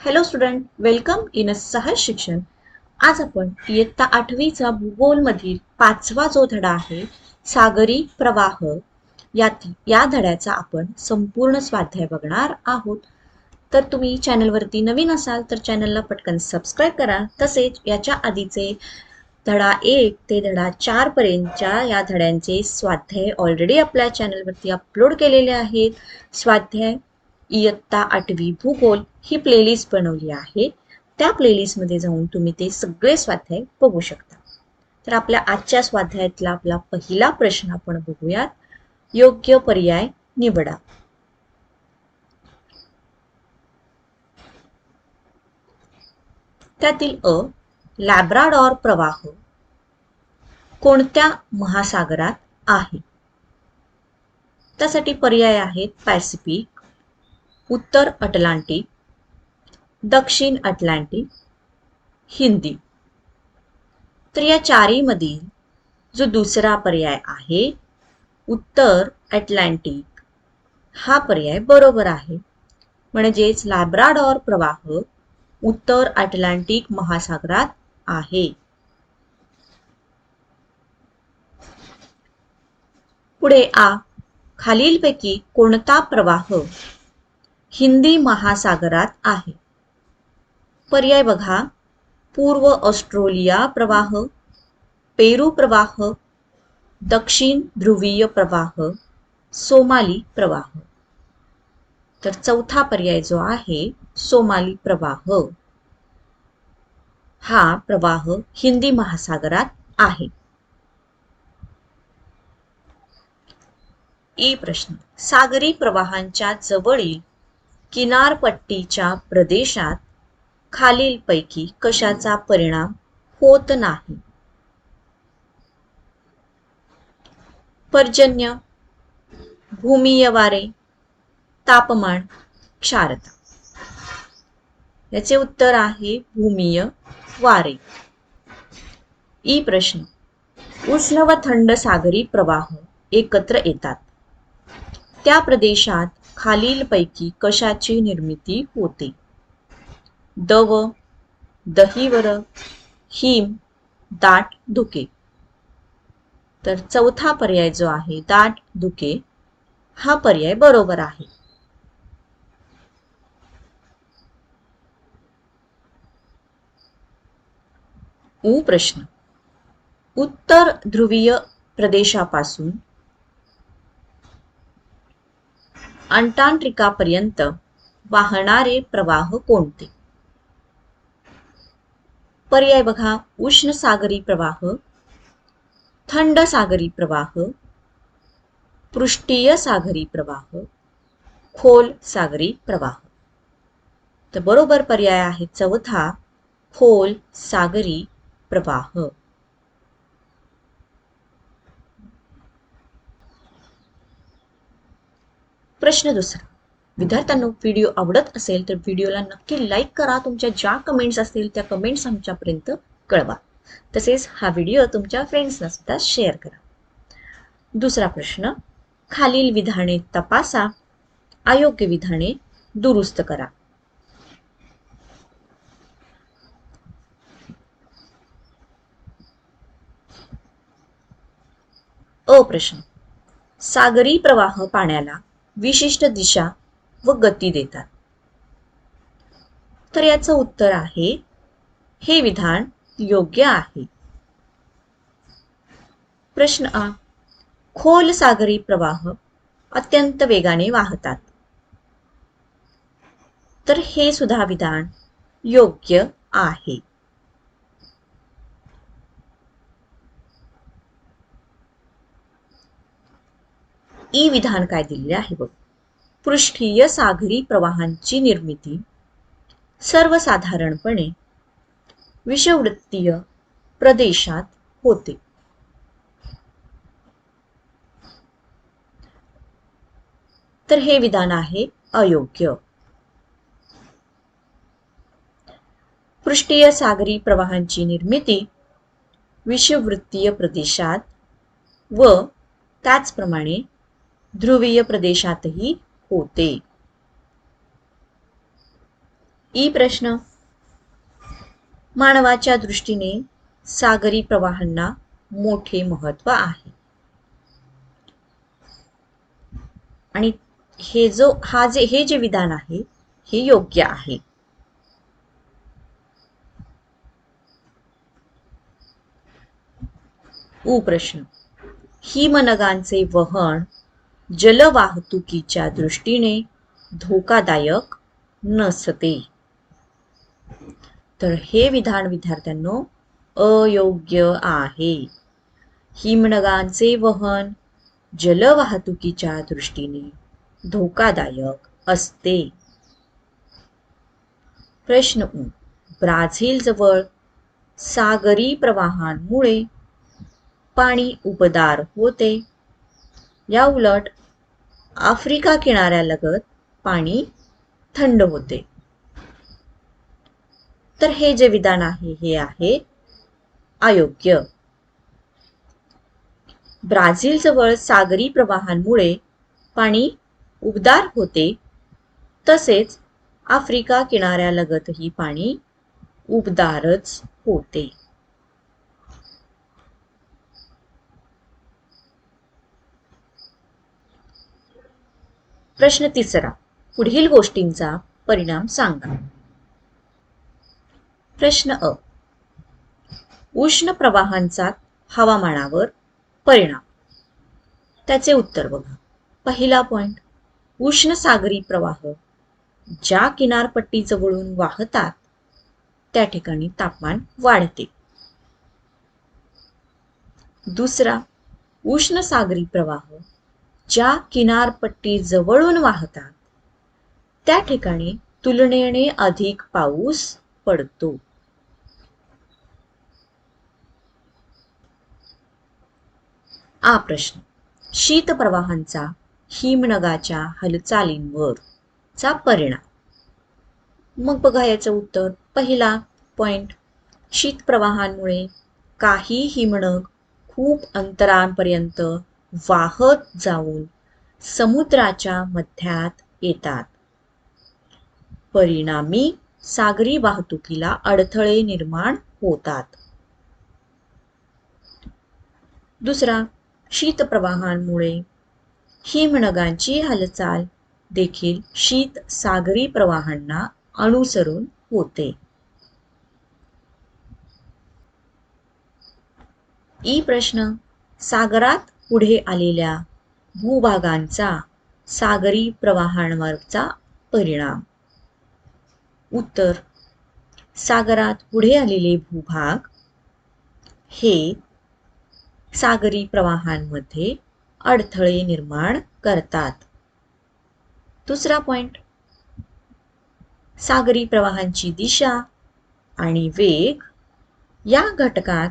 Hello student welcome in a Sahaj Shikshan आज आपण इयत्ता आठवीचा भूगोलमधील पाचवा जो धडा आहे सागरी प्रवाह. यात या धड्याचा आपण संपूर्ण स्वाध्याय बघणार आहोत. तर तुम्ही चॅनलवरती नवीन असाल तर चॅनलला पटकन सबस्क्राईब करा. तसेच याच्या आधीचे धडा एक ते धडा चार पर्यंतच्या या धड्यांचे स्वाध्याय ऑलरेडी आपल्या चॅनलवरती अपलोड केलेले आहेत. स्वाध्याय इयत्ता आठवी भूगोल ही प्लेलिस्ट बनवली आहे. त्या प्लेलिस्टमध्ये जाऊन तुम्ही ते सगळे स्वाध्याय बघू शकता. तर आपल्या आजच्या स्वाध्यायातला आपला पहिला प्रश्न आपण बघूयात. योग्य पर्याय निवडा. त्यातील अ लॅब्राडॉर प्रवाह कोणत्या महासागरात आहे? त्यासाठी पर्याय आहेत पॅसिफिक उत्तर अटलांटिक दक्षिण अटलांटिक हिंदी. तर या चारीमधील जो दुसरा पर्याय आहे उत्तर अटलांटिक हा पर्याय बरोबर आहे. म्हणजेच लॅब्राडॉर प्रवाह उत्तर अटलांटिक महासागरात आहे. पुढे आ. खालीलपैकी कोणता प्रवाह हिंदी महासागरात आहे. पर्याय बघा. पूर्व ऑस्ट्रेलिया प्रवाह पेरू प्रवाह दक्षिण ध्रुवीय प्रवाह सोमाली प्रवाह. तर चौथा पर्याय जो आहे सोमाली प्रवाह. हा प्रवाह हिंदी महासागरात आहे. ई प्रश्न. सागरी प्रवाहांच्या जवळील किनारपट्टीच्या प्रदेशात खालीलपैकी कशाचा परिणाम होत नाही? पर्जन्य भूमीय वारे तापमान क्षारता. याचे उत्तर आहे भूमीय वारे ई प्रश्न. उष्ण व थंड सागरी प्रवाह एकत्र येतात. त्या प्रदेशात खालीलपैकी कशाची निर्मिती होते? दव दहीवर हिम दाट धुके. तर चौथा पर्याय जो आहे दाट धुके हा पर्याय बरोबर आहे. उ प्रश्न. उत्तर ध्रुवीय प्रदेशापासून अंटार्क्टिकापर्यंत वाहणारे प्रवाह कोणते? पर्याय बघा. उष्ण सागरी प्रवाह थंड सागरी प्रवाह पृष्ठीय सागरी प्रवाह खोल सागरी प्रवाह. तर बरोबर पर्याय आहे. चौथा खोल सागरी प्रवाह. प्रश्न दुसरा. विद्यार्थ्यांना व्हिडिओ आवडत असेल तर व्हिडिओला नक्की लाईक करा. तुमच्या ज्या कमेंट्स असतील त्या कमेंट्स आमच्यापर्यंत कळवा. तसेच हा व्हिडिओ तुमच्या फ्रेंड्सना सुद्धा शेअर करा. दुसरा प्रश्न खालील विधाने तपासा. अयोग्य विधाने दुरुस्त करा. अ प्रश्न सागरी प्रवाह पाण्याला विशिष्ट दिशा व गती देतात. तर याचं उत्तर आहे हे विधान योग्य आहे. प्रश्न आ खोल सागरी प्रवाह अत्यंत वेगाने वाहतात. तर हे सुद्धा विधान योग्य आहे. ई विधान काय दिलेले आहे बघ. पृष्ठीय सागरी प्रवाहांची निर्मिती. सर्वसाधारणपणे विषवृत्तीय प्रदेशात होते. तर हे विधान आहे अयोग्य. पृष्ठीय सागरी प्रवाहांची निर्मिती विषवृत्तीय प्रदेशात व त्याचप्रमाणे ध्रुवीय प्रदेशातही होते. ई प्रश्न. मानवाच्या दृष्टीने सागरी प्रवाहांना मोठे महत्त्व आहे. आणि हे जो हा जे हे जे विधान आहे हे योग्य आहे. उ प्रश्न. हिमनगांचे वहन जलवाहतुकीच्या दृष्टीने धोकादायक नसते. तर हे विधान विद्यार्थ्यांनो अयोग्य आहे. हिमनगांचे वहन जलवाहतुकीच्या दृष्टीने धोकादायक असते. प्रश्न ब्राझील जवळ सागरी प्रवाहांमुळे पाणी उबदार होते. या उलट आफ्रिका किनाऱ्यालगत पाणी थंड होते. तर हे जे विधान आहे हे आहे अयोग्य. ब्राझील जवळ सागरी प्रवाहांमुळे पाणी उबदार होते तसेच आफ्रिका किनाऱ्यालगतही पाणी उबदारच होते. प्रश्न तिसरा. पुढील गोष्टींचा परिणाम सांगा. प्रश्न अ. उष्ण प्रवाहांचा हवामानावर परिणाम. त्याचे उत्तर बघा. पहिला पॉइंट उष्ण सागरी प्रवाह ज्या किनारपट्टी जवळून वाहतात त्या ठिकाणी तापमान वाढते. दुसरा उष्ण सागरी प्रवाह ज्या किनारपट्टी जवळून वाहतात त्या ठिकाणी तुलनेने अधिक पाऊस पडतो. आ प्रश्न. शीत प्रवाहांचा हिमनगाच्या हालचालींवर चा परिणाम. मग बघा याचं उत्तर. पहिला पॉइंट शीत प्रवाहांमुळे काही हिमनग खूप अंतरांपर्यंत वाहत जाऊन समुद्राच्या मध्यात येतात. परिणामी सागरी वाहतुकीला अडथळे निर्माण होतात. दुसरा शीतप्रवाहांमुळे हिमनगांची हालचाल देखील शीत सागरी प्रवाहांना अनुसरून होते. ई प्रश्न सागरात पुढे आलेल्या भूभागांचा सागरी प्रवाहांवरचा परिणाम. उत्तर. सागरात पुढे आलेले भूभाग हे सागरी प्रवाहांमध्ये अडथळे निर्माण करतात. दुसरा पॉइंट सागरी प्रवाहांची दिशा आणि वेग या घटकात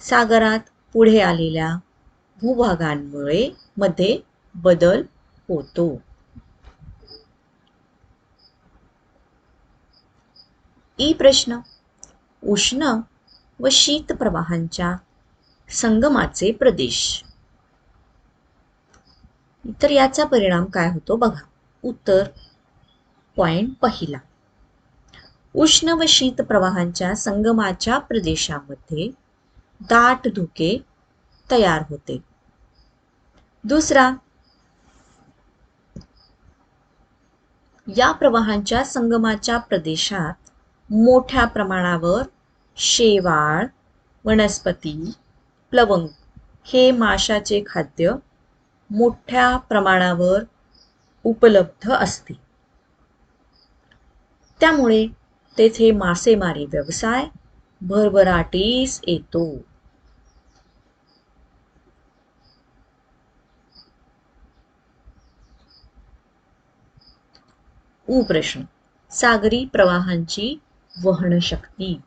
सागरात पुढे आलेल्या भूभागांमुळे मध्ये बदल होतो. ई प्रश्न. उष्ण व शीत प्रवाहांच्या संगमाचे प्रदेश. तर याचा परिणाम काय होतो बघा. उत्तर. पॉइंट पहिला. उष्ण व शीत प्रवाहांच्या संगमाच्या प्रदेशामध्ये दाट धुके तयार होते. दुसरा या प्रवाहांच्या संगमाच्या प्रदेशात मोठ्या प्रमाणावर शेवाळ वनस्पती प्लवंग हे माशाचे खाद्य मोठ्या प्रमाणावर उपलब्ध असते. त्यामुळे तेथे मासेमारी व्यवसाय भरभराटीस येतो. उ प्रश्न. सागरी प्रवाहांची वहन शक्ती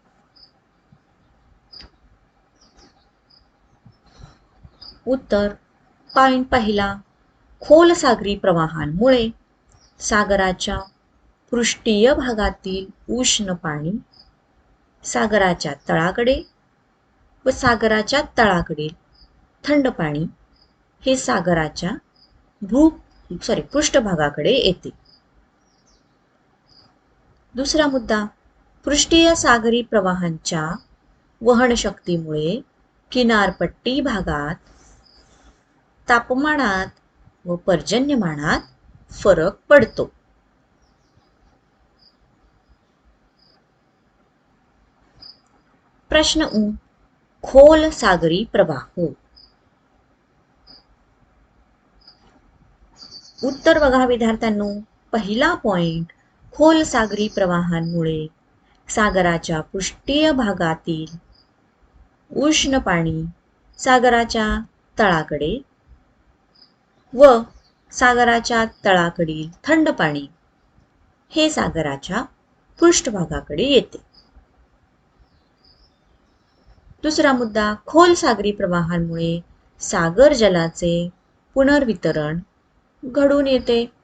उत्तर. पॉइंट पहिला. खोल सागरी प्रवाहांमुळे सागराच्या पृष्ठीय भागातील उष्ण पाणी सागराच्या तळाकडे व सागराच्या तळाकडील थंड पाणी हे सागराच्या भू सॉरी पृष्ठभागाकडे येते. दुसरा मुद्दा पृष्ठीय सागरी प्रवाहांच्या वहनशक्तीमुळे किनारपट्टी भागात तापमानात व पर्जन्यमानात फरक पडतो. प्रश्न उ खोल सागरी प्रवाह. उत्तर बघा विद्यार्थ्यांनो पहिला पॉइंट खोल सागरी प्रवाहांमुळे सागराच्या पृष्ठीय भागातील उष्ण पाणी सागराच्या तळाकडे व सागराच्या तळाकडील थंड पाणी हे सागराच्या पृष्ठभागाकडे येते. दुसरा मुद्दा खोल सागरी प्रवाहांमुळे सागर जलाचे पुनर्वितरण घडून येते.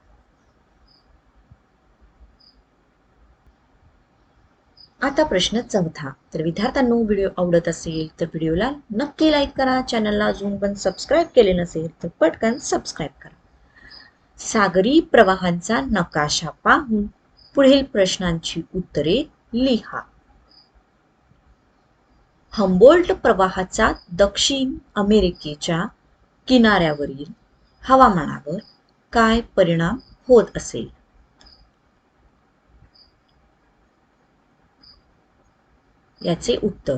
आता प्रश्न चौथा. तर विद्यार्थ्यांनो व्हिडिओ आवडत असेल तर व्हिडिओला नक्की लाईक करा. चॅनलला अजून पण सबस्क्राईब केले नसेल तर पटकन सबस्क्राईब करा. सागरी प्रवाहांचा नकाशा पाहून पुढील प्रश्नांची उत्तरे लिहा. हंबोल्ट प्रवाहाचा दक्षिण अमेरिकेच्या किनाऱ्यावरील हवामानावर काय परिणाम होत असेल? याचे उत्तर.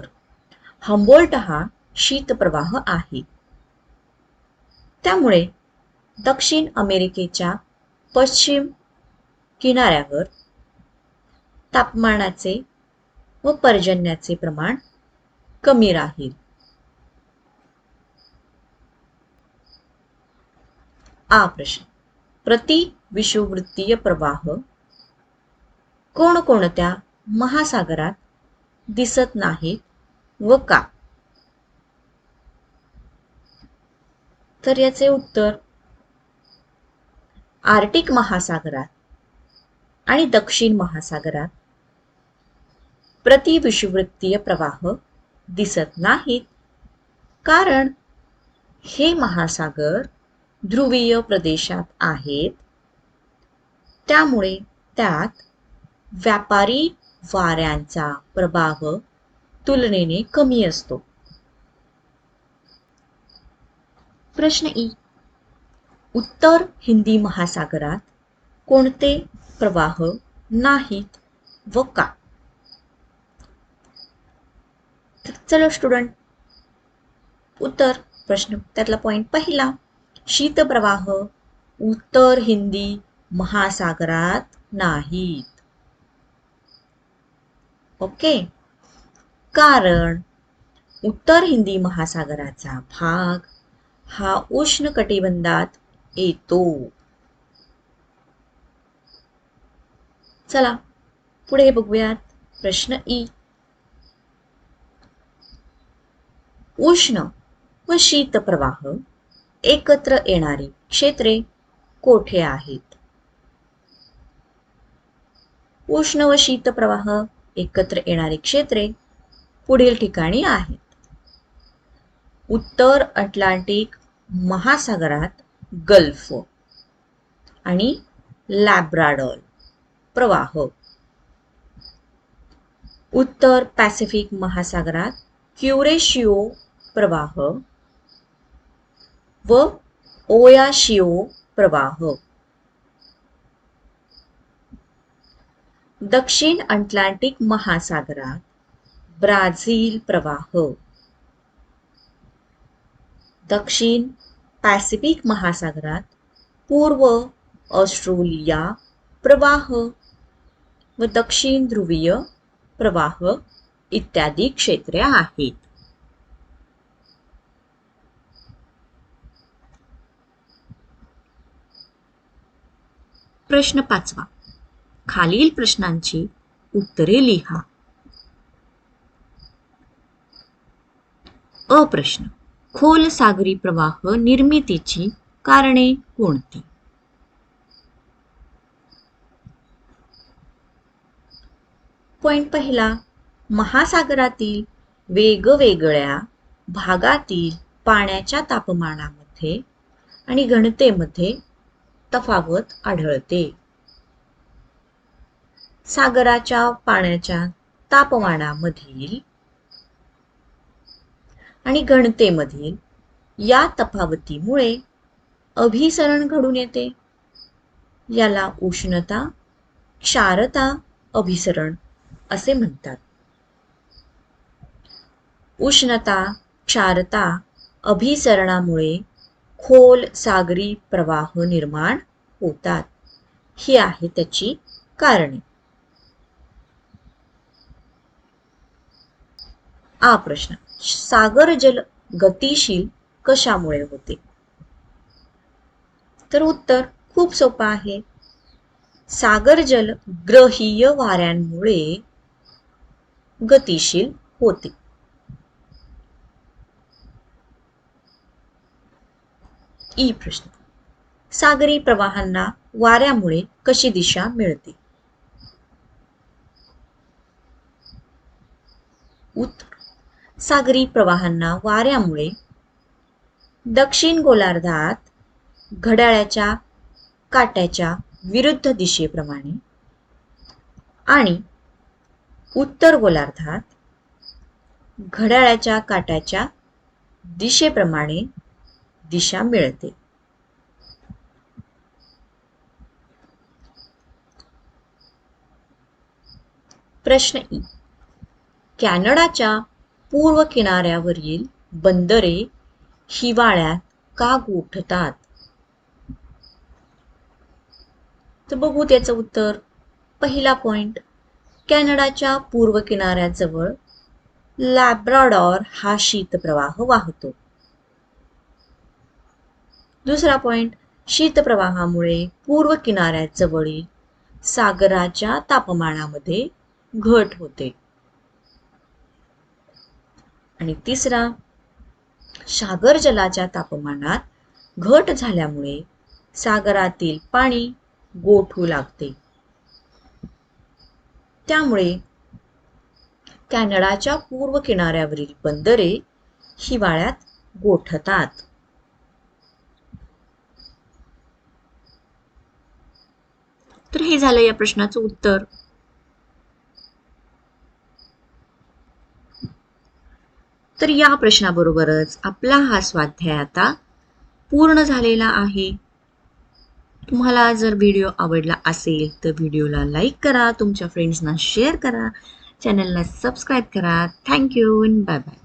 हंबोल्ट हा शीतप्रवाह आहे. त्यामुळे दक्षिण अमेरिकेच्या पश्चिम किनाऱ्यावर तापमानाचे व पर्जन्याचे प्रमाण कमी राहील. आ प्रश्न. प्रति विषुववृत्तीय प्रवाह कोणकोणत्या महासागरात दिसत नाहीत व का? तर याचे उत्तर आर्टिक महासागरात आणि दक्षिण महासागरात प्रतिविषुवृत्तीय प्रवाह दिसत नाहीत. कारण हे महासागर ध्रुवीय प्रदेशात आहेत. त्यामुळे त्यात व्यापारी वाऱ्यांचा प्रभाव तुलनेने कमी असतो. प्रश्न ई. उत्तर हिंदी महासागरात कोणते प्रवाह नाहीत व का? चलो स्टुडंट उत्तर प्रश्न त्यातला पॉइंट पहिला. शीतप्रवाह उत्तर हिंदी महासागरात नाहीत. ओके? कारण उत्तर हिंदी महासागराचा भाग हा उष्ण कटिबंधात येतो. चला पुढे बघूयात प्रश्न ई उष्ण व शीत प्रवाह एकत्र येणारी क्षेत्रे कोठे आहेत? उष्ण व शीत प्रवाह एकत्र येणारी क्षेत्रे पुढील ठिकाणी आहेत. उत्तर अटलांटिक महासागरात गल्फ आणि लॅब्राडॉल प्रवाह. उत्तर पॅसिफिक महासागरात क्युरेशिओ प्रवाह व ओयाशिओ प्रवाह. दक्षिण अटलांटिक महासागरात ब्राझील प्रवाह. दक्षिण पॅसिफिक महासागरात पूर्व ऑस्ट्रेलिया प्रवाह व दक्षिण ध्रुवीय प्रवाह इत्यादी क्षेत्रे आहेत. प्रश्न पाचवा. खालील प्रश्नांची उत्तरे लिहा. अप्रश्न. खोल सागरी प्रवाह निर्मितीची कारणे कोणती? पॉइंट पहिला. महासागरातील वेगवेगळ्या भागातील पाण्याच्या तापमानामध्ये आणि घनतेमध्ये तफावत आढळते. सागराच्या पाण्याच्या तापमानामधील आणि घनतेमधील या तफावतीमुळे अभिसरण घडून येते. याला उष्णता क्षारता अभिसरण असे म्हणतात. उष्णता क्षारता अभिसरणामुळे खोल सागरी प्रवाह निर्माण होतात. ही आहे त्याची कारणे. आ प्रश्न. सागर जल गतिशील कशामुळे होते? तर उत्तर खूप सोपं आहे. सागर जल ग्रहीय वाऱ्यांमुळे गतिशील होते. ई प्रश्न. सागरी प्रवाहांना वाऱ्यामुळे कशी दिशा मिळते? उत् सागरी प्रवाहांना वाऱ्यामुळे दक्षिण गोलार्धात घड्याळाच्या काट्याच्या विरुद्ध दिशेप्रमाणे आणि उत्तर गोलार्धात घड्याळाच्या काट्याच्या दिशेप्रमाणे दिशा मिळते. प्रश्न ई. कॅनडाच्या पूर्व किनाऱ्यावरील बंदरे हिवाळ्यात का गोठतात? तर बघू त्याचं उत्तर. पहिला पॉइंट कॅनडाच्या पूर्व किनाऱ्याजवळ लॅब्राडॉर हा शीतप्रवाह वाहतो. दुसरा पॉइंट शीतप्रवाहामुळे पूर्व किनाऱ्याजवळील सागराच्या तापमानामध्ये घट होते. आणि तिसरा सागर जलाच्या तापमानात घट झाल्यामुळे सागरातील पाणी गोठू लागते. त्यामुळे कॅनडाच्या पूर्व किनाऱ्यावरील बंदरे हिवाळ्यात गोठतात. तर हे झालं या प्रश्नाचं उत्तर. तर या प्रश्नाबरोबरच आपला हा स्वाध्याय आता पूर्ण झालेला आहे. तुम्हाला जर व्हिडिओ आवडला असेल तर व्हिडिओला लाईक करा तुमच्या फ्रेंड्सना शेअर करा चॅनलला सबस्क्राईब करा. Thank you bye bye